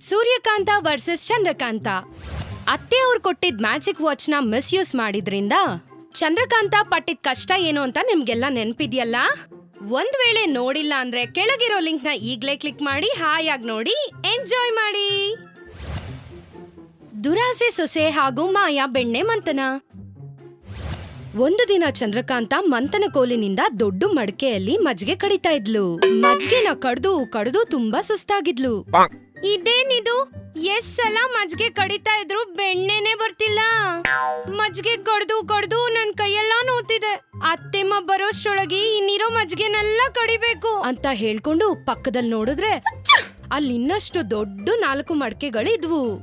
Suryakanta versus Chandrakanta. ಅತ್ತೆ ಅವ್ರು ಕೊಟ್ಟಿದ್ ಮ್ಯಾಜಿಕ್ ವಾಚ್ನ ಮಿಸ್ಯೂಸ್ ಮಾಡಿದ್ರಿಂದ ಚಂದ್ರಕಾಂತ ಪಟ್ಟಿದ್ ಕಷ್ಟ ಏನು ಅಂತ ನಿಮ್ಗೆಲ್ಲ ನೆನ್ಪಿದ್ಯಲ್ಲ? ಒಂದ್ ವೇಳೆ ನೋಡಿಲ್ಲ ಅಂದ್ರೆ ಕೆಳಗಿರೋ ಲಿಂಕ್ನ ಈಗ್ಲೇ ಕ್ಲಿಕ್ ಮಾಡಿ ಹಾಯಾಗಿ ನೋಡಿ ಎಂಜಾಯ್ ಮಾಡಿ. ದುರಾಸೆ, ಸೊಸೆ ಹಾಗೂ ಮಾಯಾ ಬೆಣ್ಣೆ ಮಂತನ. ಒಂದು ದಿನ ಚಂದ್ರಕಾಂತ ಮಂತನ ಕೋಲಿನಿಂದ ದೊಡ್ಡ ಮಡಕೆಯಲ್ಲಿ ಮಜ್ಗೆ ಕಡಿತಾ ಇದ್ಲು. ಮಜ್ಗೆನ ಕಡ್ದು ಕಡ್ದು ತುಂಬಾ ಸುಸ್ತಾಗಿದ್ಲು. ಇದೇನಿದು? ಎಷ್ಟ್ ಸಲ ಮಜ್ಗೆ ಕಡಿತಾ ಇದ್ರು ಬೆಣ್ಣೆನೆ ಬರ್ತಿಲ್ಲ. ಮಜ್ಗೆ ಕಡ್ದು ಕಡ್ದು ನನ್ ಕೈಯೆಲ್ಲ ನೋತಿದೆ ಅತ್ತೆಮ್ಮ ಬರೋಷ್ಟೊಳಗೆ ಇನ್ನಿರೋ ಮಜ್ಗೆನೆಲ್ಲ ಕಡಿಬೇಕು. ಅಂತ ಹೇಳ್ಕೊಂಡು ಪಕ್ಕದಲ್ಲಿ ನೋಡಿದ್ರೆ ಅಲ್ಲಿ ಇನ್ನಷ್ಟು ದೊಡ್ಡ ನಾಲ್ಕು ಮಡಕೆಗಳಿದ್ವು.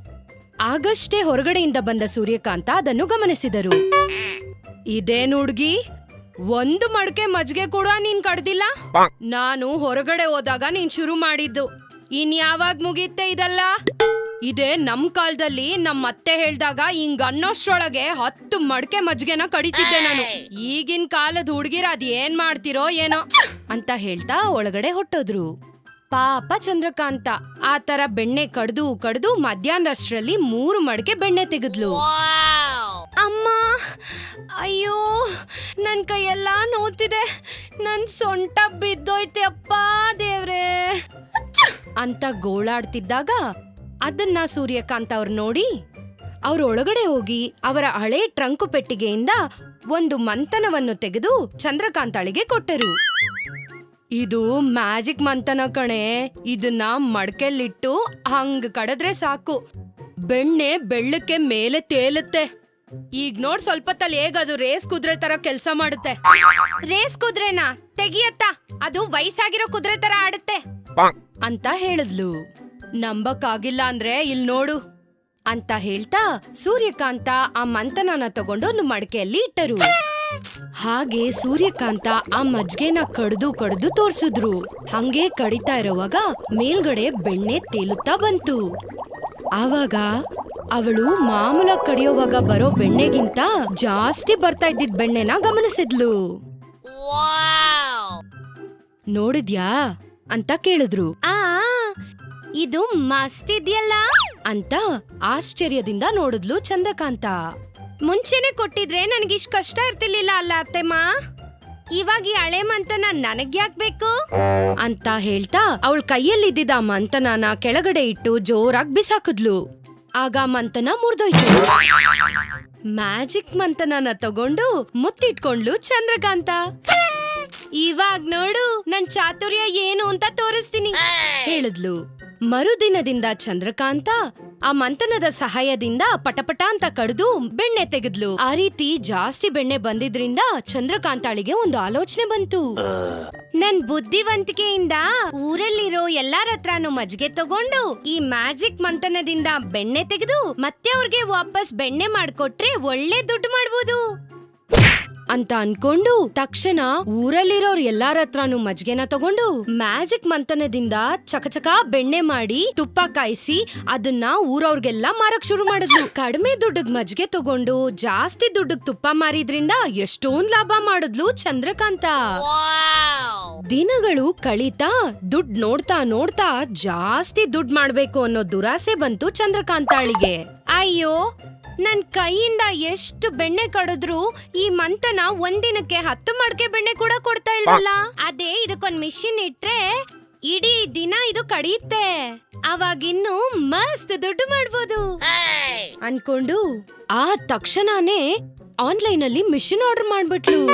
ಆಗಷ್ಟೇ ಹೊರಗಡೆಯಿಂದ ಬಂದ ಸೂರ್ಯಕಾಂತ ಅದನ್ನು ಗಮನಿಸಿದರು. ಇದೇನು ಹುಡ್ಗಿ? ಒಂದು ಮಡಕೆ ಮಜ್ಗೆ ಕೂಡ ನೀನ್ ಕಡ್ದಿಲ್ಲ? ನಾನು ಹೊರಗಡೆ ಹೋದಾಗ ನೀನ್ ಶುರು ಮಾಡಿದ್ದು. ಇನ್ ಯಾವಾಗ ಮುಗಿಯುತ್ತೆ ಇದೆಲ್ಲ? ಇದೇ ನಮ್ ಕಾಲದಲ್ಲಿ ನಮ್ಮ ಅತ್ತೆ ಹೇಳ್ದಾಗ ಹಿಂಗ್ ಅನ್ನೋಷ್ಟ್ರೊಳಗೆ ಹತ್ತು ಮಡಕೆ ಮಜ್ಗೆನ ಕಡಿತಿದ್ದೆ ನಾನು. ಈಗಿನ ಕಾಲದ ಹುಡ್ಗಿರ ಅದ್ ಏನ್ ಮಾಡ್ತಿರೋ ಏನೋ ಅಂತ ಹೇಳ್ತಾ ಒಳಗಡೆ ಹೊಟ್ಟೋದ್ರು. ಪಾಪ ಚಂದ್ರಕಾಂತ ಆ ತರ ಬೆಣ್ಣೆ ಕಡ್ದು ಕಡ್ದು ಮಧ್ಯಾಹ್ನಷ್ಟರಲ್ಲಿ ಮೂರು ಮಡಕೆ ಬೆಣ್ಣೆ ತೆಗೆದ್ಲು. ಅಮ್ಮ ಅಯ್ಯೋ ನನ್ ಕೈಯೆಲ್ಲ ನೋತಿದೆ ನನ್ ಸೊಂಟ ಬಿದ್ದೋಯ್ತೆ ಅಪ್ಪ ದೇವ್ರೆ. ಅಂತ ಗೋಳಾಡ್ತಿದ್ದಾಗ ಅದನ್ನ ಸೂರ್ಯಕಾಂತ್ ಅವ್ರು ನೋಡಿ, ಅವ್ರ ಒಳಗಡೆ ಹೋಗಿ ಅವರ ಹಳೆ ಟ್ರಂಕು ಪೆಟ್ಟಿಗೆಯಿಂದ ಒಂದು ಮಂತನವನ್ನು ತೆಗೆದು ಚಂದ್ರಕಾಂತಾಳಿಗೆ ಕೊಟ್ಟರು. ಇದು ಮ್ಯಾಜಿಕ್ ಮಂತನ ಕಣೆ. ಇದನ್ನ ಮಡ್ಕೆಲ್ಲಿಟ್ಟು ಹಂಗ್ ಕಡದ್ರೆ ಸಾಕು. ಬೆಣ್ಣೆ ಬೆಳ್ಳಕ್ಕೆ ಮೇಲೆ ತೇಲುತ್ತೆ. ಈಗ ನೋಡ್ ಸ್ವಲ್ಪ ತಲೆ ಹೇಗದು ರೇಸ್ ಕುದುರೆ ತರ ಕೆಲಸ ಮಾಡುತ್ತೆ. ರೇಸ್ ಕುದುರೆನಾ? ತೆಗಿಯತ್ತ? ಅದು ವಯಸ್ಸಾಗಿರೋ ಕುದುರೆ ತರ ಆಡುತ್ತೆ. ಅಂತ ಹೇಳಿದ್ಲು. ನಂಬಕ್ಕಾಗಿಲ್ಲ ಅಂದ್ರೆ ಇಲ್ ನೋಡು. ಅಂತ ಹೇಳ್ತಾ ಸೂರ್ಯಕಾಂತ ಆ ಮಂತನನ ತಗೊಂಡು ಒಂದು ಮಡಕೆಯಲ್ಲಿ ಇಟ್ಟರು. ಹಾಗೆ ಸೂರ್ಯಕಾಂತ ಆ ಮಜ್ಗೆನ ಕಡ್ದು ಕಡ್ದು ತೋರ್ಸಿದ್ರು. ಹಂಗೆ ಕಡಿತಾ ಇರುವಾಗ ಮೇಲ್ಗಡೆ ಬೆಣ್ಣೆ ತೇಲುತ್ತಾ ಬಂತು. ಆವಾಗ ಅವಳು ಮಾಮೂಲ ಕಡಿಯೋವಾಗ ಬರೋ ಬೆಣ್ಣೆಗಿಂತ ಜಾಸ್ತಿ ಬರ್ತಾ ಇದ್ದಿದ್ ಬೆಣ್ಣೆನ ಗಮನಿಸಿದ್ಲು. ನೋಡಿದ್ಯಾ? ಅಂತ ಕೇಳಿದ್ರು. ಆ, ಇದು ಮಸ್ತ್ ಇದೆಯಲ್ಲ ಅಂತ ಆಶ್ಚರ್ಯದಿಂದ ನೋಡಿದ್ಲು ಚಂದ್ರಕಾಂತ. ಮುಂಚೆನೆ ಕೊಟ್ಟಿದ್ರೆ ನನಗೆ ನನಗಿಷ್ಟು ಕಷ್ಟ ಇರ್ತಿರ್ಲಿಲ್ಲ ಅಲ್ಲ ಅತ್ತೆಮ್ಮ? ಇವಾಗ ಈ ಹಳೆ ಮಂತನ ನನಗ್ಯಾಕ್ ಬೇಕು? ಅಂತ ಹೇಳ್ತಾ ಅವಳ ಕೈಯಲ್ಲಿದ್ದಿದ್ದ ಮಂತನನ ಕೆಳಗಡೆ ಇಟ್ಟು ಜೋರಾಗಿ ಬಿಸಾಕಿದ್ಲು. ಆಗ ಮಂತನ ಮುರಿದೋಯ್ತು. ಮ್ಯಾಜಿಕ್ ಮಂತನನ ತಗೊಂಡು ಮುತ್ತಿಟ್ಕೊಂಡ್ಲು ಚಂದ್ರಕಾಂತ. ಇವಾಗ್ ನೋಡು ನನ್ ಚಾತುರ್ಯ ಏನು ಅಂತ ತೋರಿಸ್ತೀನಿ. ಹೇಳಿದ್ಲು. ಮರುದಿನದಿಂದ ಚಂದ್ರಕಾಂತ ಆ ಮಂಥನದ ಸಹಾಯದಿಂದ ಪಟಪಟ ಅಂತ ಕಡ್ದು ಬೆಣ್ಣೆ ತೆಗೆದ್ಲು. ಆ ರೀತಿ ಜಾಸ್ತಿ ಬೆಣ್ಣೆ ಬಂದಿದ್ರಿಂದ ಚಂದ್ರಕಾಂತಾಳಿಗೆ ಒಂದು ಆಲೋಚನೆ ಬಂತು. ನನ್ ಬುದ್ಧಿವಂತಿಕೆಯಿಂದ ಊರಲ್ಲಿರೋ ಎಲ್ಲಾರ ಹತ್ರನು ಮಜ್ಗೆ ತಗೊಂಡು ಈ ಮ್ಯಾಜಿಕ್ ಮಂಥನದಿಂದ ಬೆಣ್ಣೆ ತೆಗೆದು ಮತ್ತೆ ಅವ್ರಿಗೆ ವಾಪಸ್ ಬೆಣ್ಣೆ ಮಾಡ್ಕೊಟ್ರೆ ಒಳ್ಳೆ ದುಡ್ಡು ಮಾಡ್ಬೋದು. ಅಂತ ಅನ್ಕೊಂಡು ತಕ್ಷಣ ಊರಲ್ಲಿರೋರ್ ಎಲ್ಲಾರ ಹತ್ರನು ಮಜ್ಗೆನ ತಗೊಂಡು ಮ್ಯಾಜಿಕ್ ಮಂಥನದಿಂದ ಚಕಚಕ ಬೆಣ್ಣೆ ಮಾಡಿ ತುಪ್ಪ ಕಾಯಿಸಿ ಅದನ್ನ ಊರವ್ರಿಗೆಲ್ಲ ಮಾರಕ್ ಶುರು ಮಾಡಿದ್ಲು. ಕಡಿಮೆ ದುಡ್ಡಗ್ ಮಜ್ಗೆ ತಗೊಂಡು ಜಾಸ್ತಿ ದುಡ್ಡಗ್ ತುಪ್ಪ ಮಾರಿದ್ರಿಂದ ಎಷ್ಟೊಂದ್ ಲಾಭ ಮಾಡಿದ್ಲು ಚಂದ್ರಕಾಂತ. ದಿನಗಳು ಕಳೀತಾ ದುಡ್ಡು ನೋಡ್ತಾ ನೋಡ್ತಾ ಜಾಸ್ತಿ ದುಡ್ಡು ಮಾಡ್ಬೇಕು ಅನ್ನೋ ದುರಾಸೆ ಬಂತು ಚಂದ್ರಕಾಂತಾಳಿಗೆ ಅಯ್ಯೋ ನನ್ ಕೈಯಿಂದ ಎಷ್ಟು ಬೆಣ್ಣೆ ಕಡಿದ್ರು ಈ ಮಂತನ ಒಂದಿನಕ್ಕೆ ಹತ್ತು ಮಡಕೆ ಬೆಣ್ಣೆ ಕೂಡ ಕೊಡ್ತಾ ಇಲ್ವಲ್ಲ? ಅದೇ ಇದಕ್ಕೊಂದ್ ಮಿಷಿನ್ ಇಟ್ರೆ ಇಡೀ ದಿನ ಇದು ಕಡಿಯುತ್ತೆ. ಅವಾಗಿನ್ನು ಮಸ್ತ್ ದುಡ್ಡು ಮಾಡ್ಬೋದು. ಅನ್ಕೊಂಡು ಆ ತಕ್ಷಣನೇ ಆನ್ಲೈನ್ ಅಲ್ಲಿ ಮಿಷಿನ್ ಆರ್ಡರ್ ಮಾಡ್ಬಿಟ್ಲು.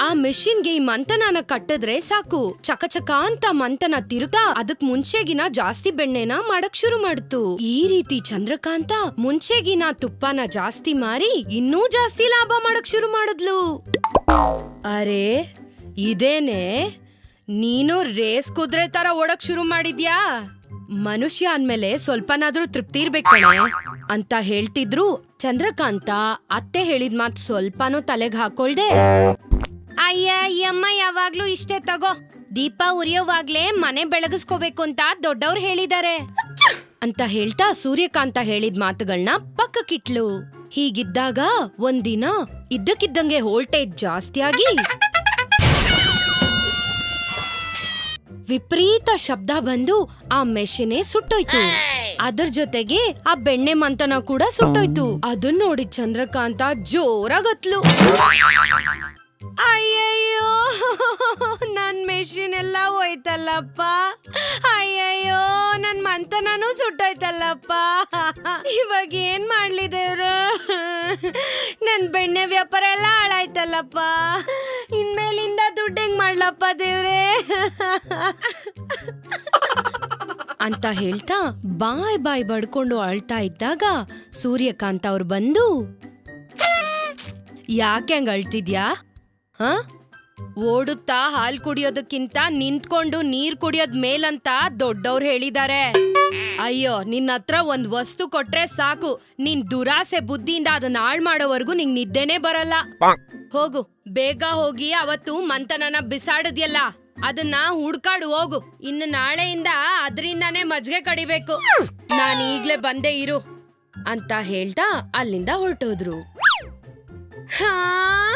ಆ ಮಿಷಿನ್ಗೆ ಈ ಮಂತನನ ಕಟ್ಟಿದ್ರೆ ಸಾಕು. ಚಕ ಚಕ ಅಂತ ಮಂತನ ತಿರುಗಾ ಅದಕ್ ಮುಂಚೆಗಿನ ಜಾಸ್ತಿ ಬೆಣ್ಣೆನ ಮಾಡಕ್ ಶುರು ಮಾಡ್ತು. ಈ ರೀತಿ ಚಂದ್ರಕಾಂತ ಮುಂಚೆಗಿನ ತುಪ್ಪನ ಜಾಸ್ತಿ ಮಾರಿ ಇನ್ನೂ ಜಾಸ್ತಿ ಲಾಭ ಮಾಡಕ್ ಶುರು ಮಾಡಿದ್ಲು. ಅರೆ, ಇದೇನೆ? ನೀನು ರೇಸ್ ಕುದುರೆ ತರ ಓಡಕ್ ಶುರು ಮಾಡಿದ್ಯಾ? ಮನುಷ್ಯ ಅಂದ್ಮೇಲೆ ಸ್ವಲ್ಪನಾದ್ರೂ ತೃಪ್ತಿ ಇರ್ಬೇಕಣೆ ಅಂತ ಹೇಳ್ತಿದ್ರು ಚಂದ್ರಕಾಂತ ಅತ್ತೆ ಹೇಳಿದ್ ಮಾತ್ ಸ್ವಲ್ಪನೂ ತಲೆಗ್ ಹಾಕೊಳ್ದೆ. ಅಯ್ಯ, ಈ ಅಮ್ಮ ಯಾವಾಗ್ಲೂ ಇಷ್ಟೇ ತಗೋ. ದೀಪ ಉರಿಯೋವಾಗ್ಲೇ ಮನೆ ಬೆಳಗಿಸ್ಕೋಬೇಕು ಅಂತ ದೊಡ್ಡವ್ರು ಹೇಳಿದಾರೆ ಅಂತ ಹೇಳ್ತಾ ಸೂರ್ಯಕಾಂತ ಹೇಳಿದ ಮಾತುಗಳನ್ನ ಪಕ್ಕಕ್ಕಿಟ್ಲು. ಹೀಗಿದ್ದಾಗ ಒಂದಿನ ಇದ್ದಕ್ಕಿದ್ದಂಗೆ ವೋಲ್ಟೇಜ್ ಜಾಸ್ತಿ ಆಗಿ ವಿಪರೀತ ಶಬ್ದ ಬಂದು ಆ ಮೆಷಿನೇ ಸುಟ್ಟೋಯ್ತು. ಅದ್ರ ಜೊತೆಗೆ ಆ ಬೆಣ್ಣೆ ಮಂತನ ಕೂಡ ಸುಟ್ಟೋಯ್ತು. ಅದನ್ನ ನೋಡಿ ಚಂದ್ರಕಾಂತ ಜೋರಾಗತ್ಲು. ಅಯ್ಯಯ್ಯೋ, ನನ್ ಮೆಷಿನ್ ಎಲ್ಲ ಹೋಯ್ತಲ್ಲಪ್ಪ. ಅಯ್ಯಯ್ಯೋ, ನನ್ ಮಂತನೂ ಸುಟ್ಟೋಯ್ತಲ್ಲಪ್ಪ. ಇವಾಗ ಏನ್ ಮಾಡ್ಲಿ ದೇವ್ರು? ನನ್ ಬೆಣ್ಣೆ ವ್ಯಾಪಾರ ಎಲ್ಲ ಹಾಳಾಯ್ತಲ್ಲಪ್ಪ. ಇನ್ಮೇಲಿಂದ ದುಡ್ಡು ಹೆಂಗ್ ಮಾಡ್ಲಪ್ಪ ದೇವ್ರೇ? ಅಂತ ಹೇಳ್ತಾ ಬಾಯ್ ಬಾಯ್ ಬಡ್ಕೊಂಡು ಅಳ್ತಾ ಇದ್ದಾಗ ಸೂರ್ಯಕಾಂತ್ ಅವ್ರು ಬಂದು ಯಾಕೆ ಹಂಗ ಅಳ್ತಿದ್ಯಾ? ಹ? ಓಡುತ್ತಾ ಹಾಲ್ ಕುಡಿಯೋದಕ್ಕಿಂತ ನಿಂತ್ಕೊಂಡು ನೀರ್ ಕುಡಿಯೋದ್ ಮೇಲಂತ ದೊಡ್ಡವ್ರು ಹೇಳಿದಾರೆ. ಅಯ್ಯೋ ನಿನ್ನ ಹತ್ರ ಒಂದ್ ವಸ್ತು ಕೊಟ್ರೆ ಸಾಕು. ನಿನ್ ದುರಾಸೆ ಬುದ್ಧಿಯಿಂದ ಅದನ್ನ ಹಾಳ್ ಮಾಡೋವರೆಗೂ ನಿಂಗ್ ನಿದ್ದೆನೇ ಬರಲ್ಲ. ಹೋಗು ಬೇಗ ಹೋಗಿ ಅವತ್ತು ಮಂತನನ ಬಿಸಾಡದ್ಯಲ್ಲ. ಅದನ್ನ ಹುಡ್ಕಾಡು, ಹೋಗು. ಇನ್ನು ನಾಳೆಯಿಂದ ಅದರಿಂದಾನೇ ಮಜ್ಗೆ ಕಡಿಬೇಕು. ನಾನು ಈಗ್ಲೇ ಬಂದೇ ಇರು ಅಂತ ಹೇಳ್ತಾ ಅಲ್ಲಿಂದ ಹೊರಟೋದ್ರು. ಹಾ,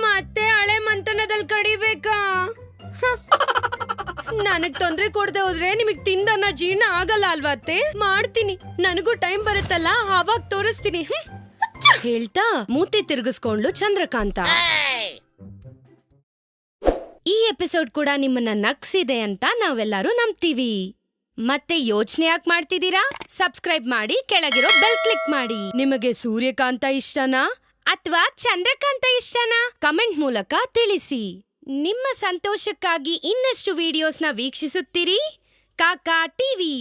ಮತ್ತೆ ಹಳೆ ಮಂತನದಲ್ಲಿ ಕಡಿಬೇಕಾ. ನನಗ್ ತೊಂದ್ರೆ ಕೊಡದೆ ಹೋದ್ರೆ ನಿಮಗ್ ತಿಂದನ್ನ ಜೀರ್ಣ ಆಗಲ್ಲ ಅಲ್ವಾ ಅತ್ತೆ? ಮಾಡ್ತೀನಿ. ನನಗೂ ಟೈಮ್ ಬರುತ್ತಲ್ಲ ಅವಾಗ ತೋರಿಸ್ತೀನಿ. ಹೇಳ್ತಾ ಮೂತಿ ತಿರುಗಿಸ್ಕೊಂಡ್ಲು ಚಂದ್ರಕಾಂತ. ಈ ಎಪಿಸೋಡ್ ಕೂಡ ನಿಮ್ಮನ್ನ ನಗ್ಸಿದೆ ಅಂತ ನಾವೆಲ್ಲರೂ ನಂಬ್ತೀವಿ. ಮತ್ತೆ ಯೋಚನೆ ಯಾಕೆ ಮಾಡ್ತಿದ್ದೀರಾ? ಸಬ್ಸ್ಕ್ರೈಬ್ ಮಾಡಿ ಕೆಳಗಿರೋ ಬೆಲ್ ಕ್ಲಿಕ್ ಮಾಡಿ. ನಿಮಗೆ ಸೂರ್ಯಕಾಂತ ಇಷ್ಟನಾ? ಅಥವಾ ಚಂದ್ರಕಾಂತ ಇಷ್ಟನಾ? ಕಮೆಂಟ್ ಮೂಲಕ ತಿಳಿಸಿ. ನಿಮ್ಮ ಸಂತೋಷಕ್ಕಾಗಿ ಇನ್ನಷ್ಟು ವಿಡಿಯೋಸ್ನ ವೀಕ್ಷಿಸುತ್ತೀರಿ ಕಾಕಾ ಟಿವಿ.